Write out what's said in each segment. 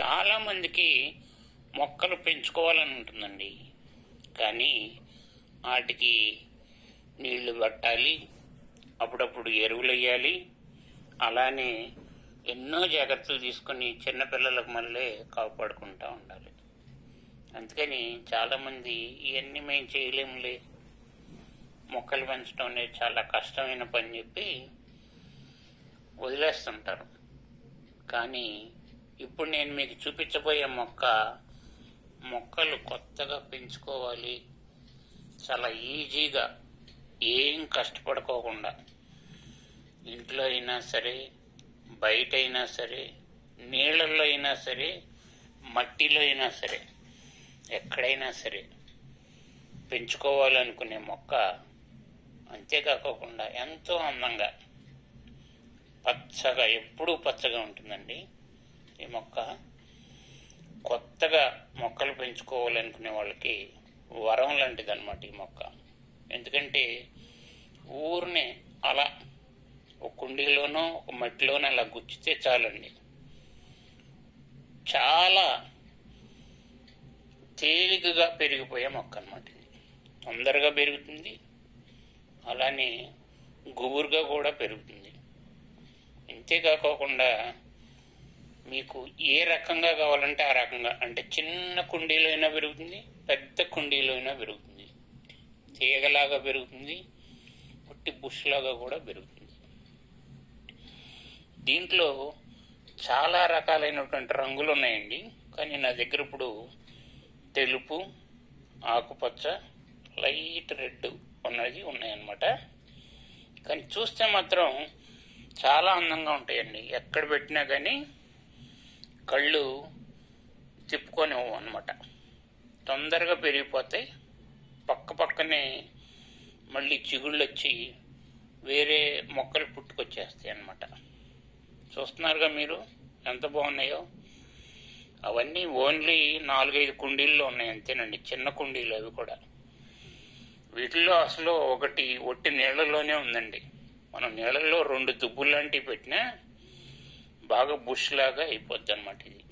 చాలా మందికి మొక్కలు పెంచుకోవాలని ఉంటుందండి. కానీ వాటికి నీళ్ళు పట్టాలి అప్పుడప్పుడు ఎరువులు వేయాలి అలానే ఎన్నో జాగ్రత్తలు తీసుకొని చిన్నపిల్లలకు మళ్ళీ కాపాడుకుంటూ ఉండాలి. అందుకని చాలామంది ఇవన్నీ మేము చేయలేములే. మొక్కలు పెంచడం అనేది చాలా కష్టమైన పని చెప్పి వదిలేస్తుంటారు. కానీ ఇప్పుడు నేను మీకు చూపించబోయే మొక్క మొక్కలు కొత్తగా పెంచుకోవాలి. చాలా ఈజీగా ఏం కష్టపడుకోకుండా. ఇంట్లో అయినా సరే బయట అయినా సరే నీళ్ళల్లో అయినా సరే మట్టిలో అయినా సరే ఎక్కడైనా సరే పెంచుకోవాలనుకునే మొక్క అంతేకాకుండా ఎంతో అందంగా పచ్చగా ఎప్పుడూ పచ్చగా ఉంటుందండి. ఈ మొక్క కొత్తగా మొక్కలు పెంచుకోవాలనుకునే వాళ్ళకి వరం లాంటిది అనమాట ఈ మొక్క. ఎందుకంటే ఊరిని అలా ఒక కుండీలోనో ఒక మట్టిలోనో అలా గుచ్చితే చాలండి. చాలా తేలికగా పెరిగిపోయే మొక్క అనమాట ఇది. తొందరగా పెరుగుతుంది. అలానే గుబురుగా కూడా పెరుగుతుంది. ఇంతేకాకోకుండా మీకు ఏ రకంగా కావాలంటే ఆ రకంగా. అంటే చిన్న కుండీలో అయినా పెరుగుతుంది పెద్ద కుండీలో అయినా పెరుగుతుంది. తీగలాగా పెరుగుతుంది పుట్టి బుష్లాగా కూడా పెరుగుతుంది. దీంట్లో చాలా రకాలైనటువంటి రంగులు ఉన్నాయండి. కానీ నా దగ్గర ఇప్పుడు తెలుపు ఆకుపచ్చ లైట్ రెడ్ ఉన్నది ఉన్నాయన్నమాట. కానీ చూస్తే మాత్రం చాలా అందంగా ఉంటాయండి. ఎక్కడ పెట్టినా కానీ కళ్ళు తిప్పుకొని అనమాట తొందరగా పెరిగిపోతాయి. పక్క పక్కనే మళ్ళీ చిగుళ్ళు వచ్చి వేరే మొక్కలు పుట్టుకొచ్చేస్తాయి అన్నమాట. చూస్తున్నారుగా మీరు ఎంత బాగున్నాయో? అవన్నీ ఓన్లీ నాలుగైదు కుండీల్లో ఉన్నాయి అంతేనండి. చిన్న కుండీలు అవి కూడా. వీటిల్లో అసలు ఒకటి ఒట్టి నీళ్ళలోనే ఉందండి. మనం నీళ్ళల్లో రెండు దుబ్బులు లాంటివి పెట్టినా బాగా బుష్ లాగా అయిపోద్ది అనమాట ఇది.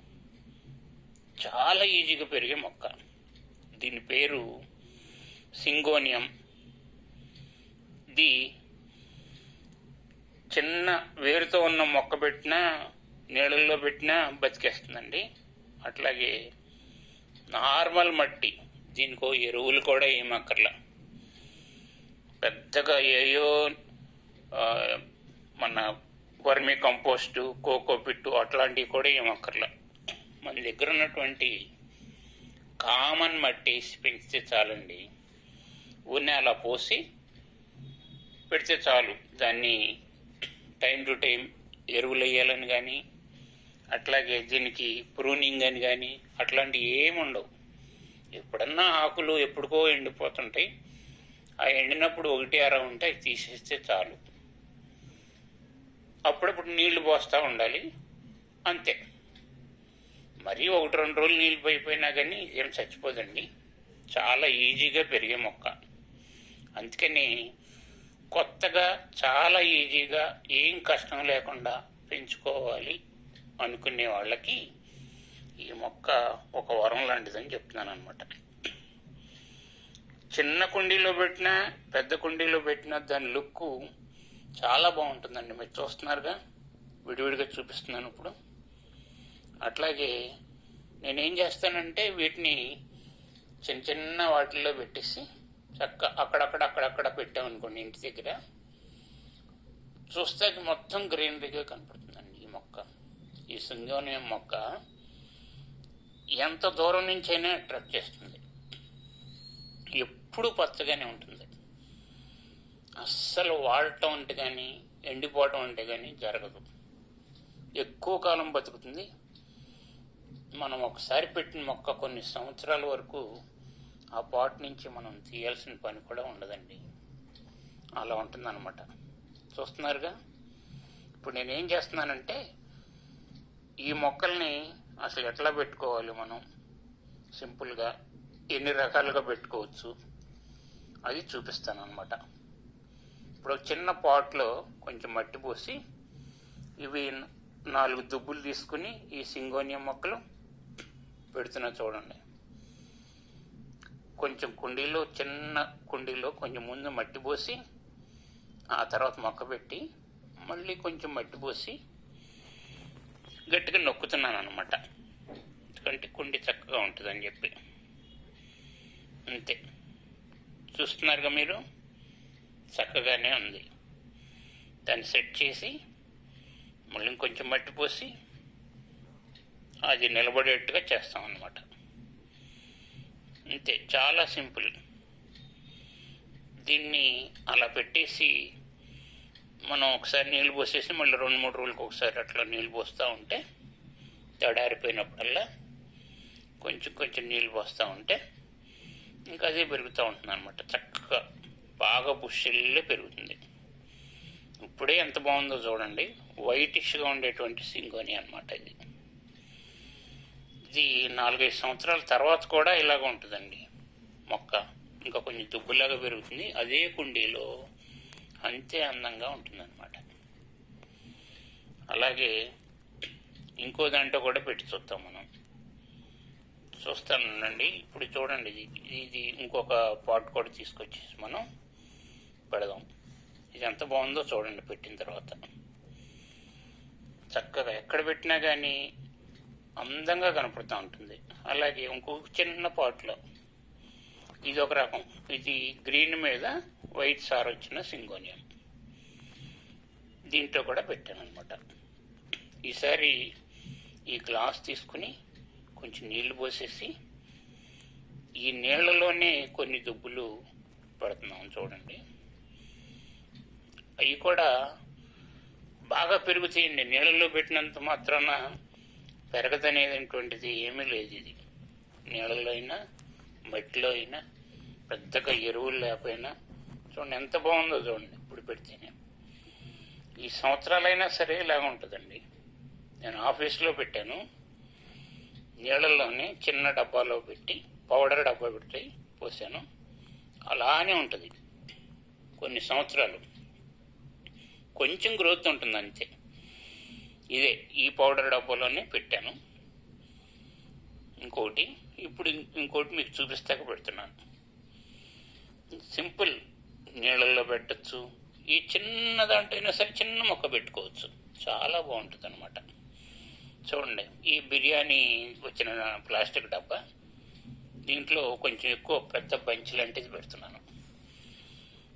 చాలా ఈజీగా పెరిగే మొక్క. దీని పేరు సింగోనియం. ఇది చిన్న వేరుతో ఉన్న మొక్క పెట్టినా నీళ్ళల్లో పెట్టినా బతికేస్తుందండి. అట్లాగే నార్మల్ మట్టి దీనికో ఎరువులు కూడా ఏమక్కర్లా పెద్దగా ఏయో మన వర్మి కంపోస్టు కోకో పిట్టు అట్లాంటివి కూడా ఏమక్కర్లా మన దగ్గర ఉన్నటువంటి కామన్ మట్టి పెంచితే చాలండి. ఊరినే అలా పోసి పెడితే చాలు. దాన్ని టైం టు టైం ఎరువులు వేయాలని కానీ అట్లాగే దీనికి ప్రూనింగ్ అని కానీ అట్లాంటివి ఏమి ఉండవు. ఎప్పుడన్నా ఆకులు ఎప్పుడుకో ఎండిపోతుంటాయి. ఆ ఎండినప్పుడు ఒకటి అర ఉంటే తీసేస్తే చాలు. అప్పుడప్పుడు నీళ్ళు పోస్తూ ఉండాలి. అంతే. మరీ ఒకటి రెండు రోజులు నీళ్ళు పోయిపోయినా కానీ ఏం చచ్చిపోదండి. చాలా ఈజీగా పెరిగే మొక్క. అందుకని కొత్తగా చాలా ఈజీగా ఏం కష్టం లేకుండా పెంచుకోవాలి అనుకునే వాళ్ళకి ఈ మొక్క ఒక వరం లాంటిదని చెప్తున్నాను అనమాట చిన్న కుండీలో పెట్టినా పెద్ద కుండీలో పెట్టినా దాని లుక్ చాలా బాగుంటుందండి. మీరు చూస్తున్నారుగా? విడివిడిగా చూపిస్తున్నాను ఇప్పుడు. అట్లాగే నేనేం చేస్తానంటే వీటిని చిన్న చిన్న వాటిల్లో పెట్టేసి చక్క అక్కడక్కడ అక్కడక్కడ పెట్టామనుకోండి ఇంటి దగ్గర. చూస్తే అది మొత్తం గ్రీనరీగా కనపడుతుందండి ఈ మొక్క. ఈ సింగోనియం మొక్క ఎంత దూరం నుంచైనా అట్రాక్ట్ చేస్తుంది. ఎప్పుడు పచ్చగానే ఉంటుంది. అస్సలు వాడటం అంటే కానీ ఎండిపోవటం అంటే కానీ జరగదు. ఎక్కువ కాలం బతుకుతుంది. మనం ఒకసారి పెట్టిన మొక్క కొన్ని సంవత్సరాల వరకు ఆ పాట్ నుంచి మనం తీయాల్సిన పని కూడా ఉండదండి. అలా ఉంటుందన్నమాట. చూస్తున్నారుగా? ఇప్పుడు నేనేం చేస్తున్నానంటే ఈ మొక్కల్ని అసలు ఎట్లా పెట్టుకోవాలి మనం? సింపుల్గా ఎన్ని రకాలుగా పెట్టుకోవచ్చు? అది చూపిస్తాను అనమాట ఇప్పుడు చిన్న పాట్లో కొంచెం మట్టి పోసి ఇవి నాలుగు దుబ్బులు తీసుకుని ఈ సింగోనియం మొక్కలు పెడుతున్నా చూడండి. కొంచెం కుండీలో చిన్న కుండీలో కొంచెం ముందు మట్టి పోసి ఆ తర్వాత మొక్క పెట్టి మళ్ళీ కొంచెం మట్టి పోసి గట్టిగా నొక్కుతున్నాను అనమాట ఎందుకంటే కుండి చక్కగా ఉంటుందని చెప్పి. అంతే. చూస్తున్నారుగా మీరు? చక్కగానే ఉంది. దాన్ని సెట్ చేసి మళ్ళీ ఇంకొంచెం మట్టి పోసి అది నిలబడేట్టుగా చేస్తాం అన్నమాట అంతే చాలా సింపుల్. దీన్ని అలా పెట్టేసి మనం ఒకసారి నీళ్ళు పోసేసి మళ్ళీ రెండు మూడు రోజులకు ఒకసారి అట్లా నీళ్ళు పోస్తూ ఉంటే తడారిపోయినప్పుడల్లా కొంచెం కొంచెం నీళ్ళు పోస్తూ ఉంటే ఇంకా అదే పెరుగుతూ ఉంటుంది అనమాట చక్కగా. బాగా బుషిల్లే పెరుగుతుంది. ఇప్పుడే ఎంత బాగుందో చూడండి. వైటిష్గా ఉండేటువంటి సింగోని అనమాట ఇది. ఇది నాలుగైదు సంవత్సరాల తర్వాత కూడా ఇలాగ ఉంటుందండి. మొక్క ఇంకా కొంచెం దుబ్బులాగా పెరుగుతుంది. అదే కుండీలో అంతే అందంగా ఉంటుందన్నమాట. అలాగే ఇంకో దాంట్లో కూడా పెట్టి చూద్దాం మనం. చూస్తానండి. ఇప్పుడు చూడండి ఇది ఇది ఇంకొక పాట్ కూడా తీసుకొచ్చేసి మనం పెడదాం. ఇది ఎంత బాగుందో చూడండి పెట్టిన తర్వాత. చక్కగా ఎక్కడ పెట్టినా కానీ అందంగా కనపడుతూ ఉంటుంది. అలాగే ఇంకొక చిన్న పాట్లో ఇది ఒక రకం. ఇది గ్రీన్ మీద వైట్ సార్ వచ్చిన సింగోనియం. దీంట్లో కూడా పెట్టాను అనమాట ఈసారి ఈ గ్లాస్ తీసుకుని కొంచెం నీళ్ళు పోసేసి ఈ నీళ్ళలోనే కొన్ని దుబ్బులు పెడుతున్నాం చూడండి. అవి కూడా బాగా పెరుగుతాయండి నీళ్ళలో పెట్టినంత మాత్రాన పెరగదనేటువంటిది ఏమీ లేదు ఇది. నీళ్ళలో అయినా మట్టిలో అయినా పెద్దగా ఎరువులు లేకపోయినా చూడండి ఎంత బాగుందో చూడండి ఇప్పుడు పెడితేనే. ఈ సంవత్సరాలైనా సరే ఇలాగ ఉంటుందండి. నేను ఆఫీస్లో పెట్టాను. నీళ్ళల్లోనే చిన్న డబ్బాలో పెట్టి పౌడర్ డబ్బా పెట్టి పోసాను. అలానే ఉంటుంది. కొన్ని సంవత్సరాలు. కొంచెం గ్రోత్ ఉంటుంది అంతే. ఇదే ఈ పౌడర్ డబ్బాలోనే పెట్టాను. ఇంకోటి ఇప్పుడు ఇంకోటి మీకు చూపిస్తాక పెడుతున్నాను. సింపుల్ నీళ్ళల్లో పెట్టచ్చు. ఈ చిన్న దాంట్లో అయినా సరే చిన్న మొక్క పెట్టుకోవచ్చు. చాలా బాగుంటుంది అనమాట చూడండి ఈ బిర్యానీ వచ్చిన ప్లాస్టిక్ డబ్బా. దీంట్లో కొంచెం ఎక్కువ పెద్ద బంచ్ లాంటిది పెడుతున్నాను.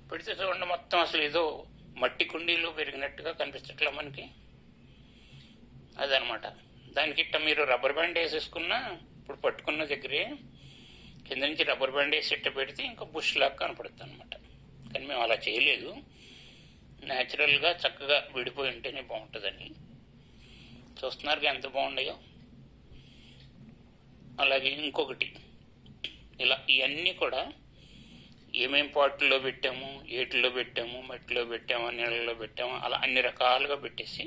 పెడితే చూడండి మొత్తం అసలు ఏదో మట్టి కుండీలు పెరిగినట్టుగా కనిపించట్లే మనకి. అదనమాట. దానికి ఇట్ట మీరు రబ్బర్ బ్యాండ్ వేసేసుకున్నా ఇప్పుడు పట్టుకున్న దగ్గరే కింద నుంచి రబ్బర్ బ్యాండ్ వేసి ఇట్ట పెడితే ఇంకా బుష్ లాగా కనపడుతుంది అనమాట కానీ మేము అలా చేయలేదు. న్యాచురల్గా చక్కగా విడిపోయి ఉంటేనే బాగుంటుందని. చూస్తున్నారు ఎంత బాగున్నాయో అలాగే ఇంకొకటి ఇలా ఇవన్నీ కూడా ఏమేం పాటల్లో పెట్టాము ఏటిలో పెట్టాము మట్టిలో పెట్టాము నీళ్ళలో పెట్టాము అలా అన్ని రకాలుగా పెట్టేసి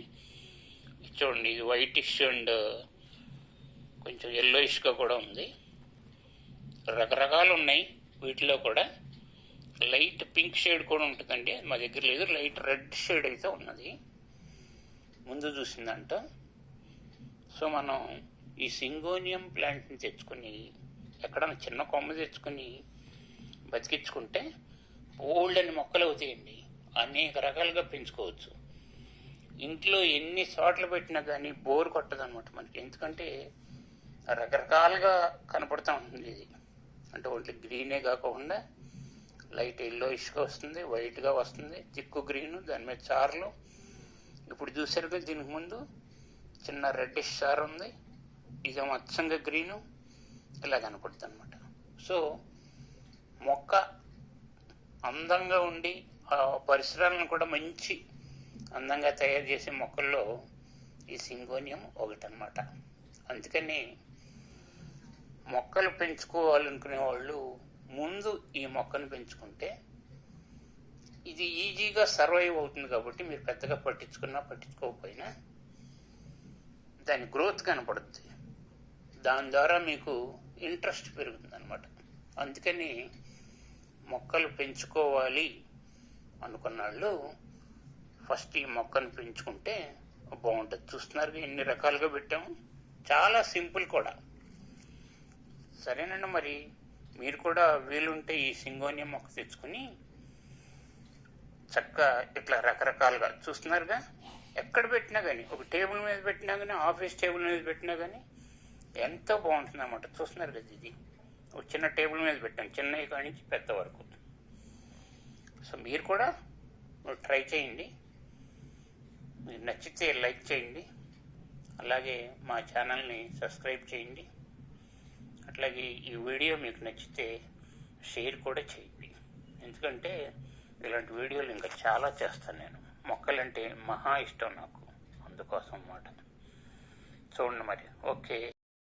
చూడండి ఇది వైటిష్ అండ్ కొంచెం ఎల్లోయిష్గా కూడా ఉంది. రకరకాలు ఉన్నాయి. వీటిలో కూడా లైట్ పింక్ షేడ్ కూడా ఉంటుందండి. మా దగ్గర లేదు లైట్ రెడ్ షేడ్ అయితే ఉన్నది. ముందు చూసిందంట. సో మనం ఈ సింగోనియం ప్లాంట్ని తెచ్చుకొని ఎక్కడన్నా చిన్న కొమ్మ తెచ్చుకొని బతికించుకుంటే బోల్డ్ అని మొక్కలు అవుతాయండి. అనేక రకాలుగా పెంచుకోవచ్చు. ఇంట్లో ఎన్ని చోట్ల పెట్టినా కానీ బోర్ కొట్టదు అనమాట మనకి. ఎందుకంటే రకరకాలుగా కనపడుతూ ఉంటుంది ఇది. అంటే ఒంట్లో గ్రీనే కాకుండా లైట్ ఎల్లోయిష్గా వస్తుంది వైట్గా వస్తుంది దిక్కు గ్రీను దాని మీద చార్లు. ఇప్పుడు చూసారుగా దీనికి ముందు చిన్న రెడ్డిష్ సార్ ఉంది. ఇదేమో అచ్చంగా గ్రీను ఇలా కనపడుతుంది అనమాట సో మొక్క అందంగా ఉండి ఆ పరిసరాలను కూడా మంచి అందంగా తయారు చేసే మొక్కల్లో ఈ సింగోనియం ఒకటనమాట అందుకని మొక్కలు పెంచుకోవాలనుకునే వాళ్ళు ముందు ఈ మొక్కను పెంచుకుంటే ఇది ఈజీగా సర్వైవ్ అవుతుంది కాబట్టి మీరు పెద్దగా పట్టించుకున్నా పట్టించుకోకపోయినా దాని గ్రోత్ కనపడుతుంది దాని ద్వారా మీకు ఇంట్రెస్ట్ పెరుగుతుంది అనమాట అందుకని మొక్కలు పెంచుకోవాలి అనుకున్నాళ్ళు ఫస్ట్ ఈ మొక్కను పెంచుకుంటే బాగుంటుంది. చూస్తున్నారు ఎన్ని రకాలుగా పెట్టాము. చాలా సింపుల్ కూడా. సరేనండి మరి మీరు కూడా వీలుంటే ఈ సింగోనియం మొక్క తెచ్చుకుని చక్కగా ఇట్లా రకరకాలుగా చూస్తున్నారుగా ఎక్కడ పెట్టినా కానీ ఒక టేబుల్ మీద పెట్టినా కానీ ఆఫీస్ టేబుల్ మీద పెట్టినా కానీ ఎంతో బాగుంటుంది అన్నమాట చూస్తున్నారు కదా ఇది. ఒక చిన్న టేబుల్ మీద పెట్టాను చిన్నవి కాడి నుంచి పెద్ద వరకు. సో మీరు కూడా ట్రై చేయండి. మీరు నచ్చితే లైక్ చేయండి. అలాగే మా ఛానల్ని సబ్స్క్రైబ్ చేయండి. అట్లాగే ఈ వీడియో మీకు నచ్చితే షేర్ కూడా చేయండి. ఎందుకంటే ఇలాంటి వీడియోలు ఇంకా చాలా చేస్తాను నేను. మొక్కలంటే మహా ఇష్టం నాకు. అందుకోసం అన్నమాట చూడండి మరి. ఓకే.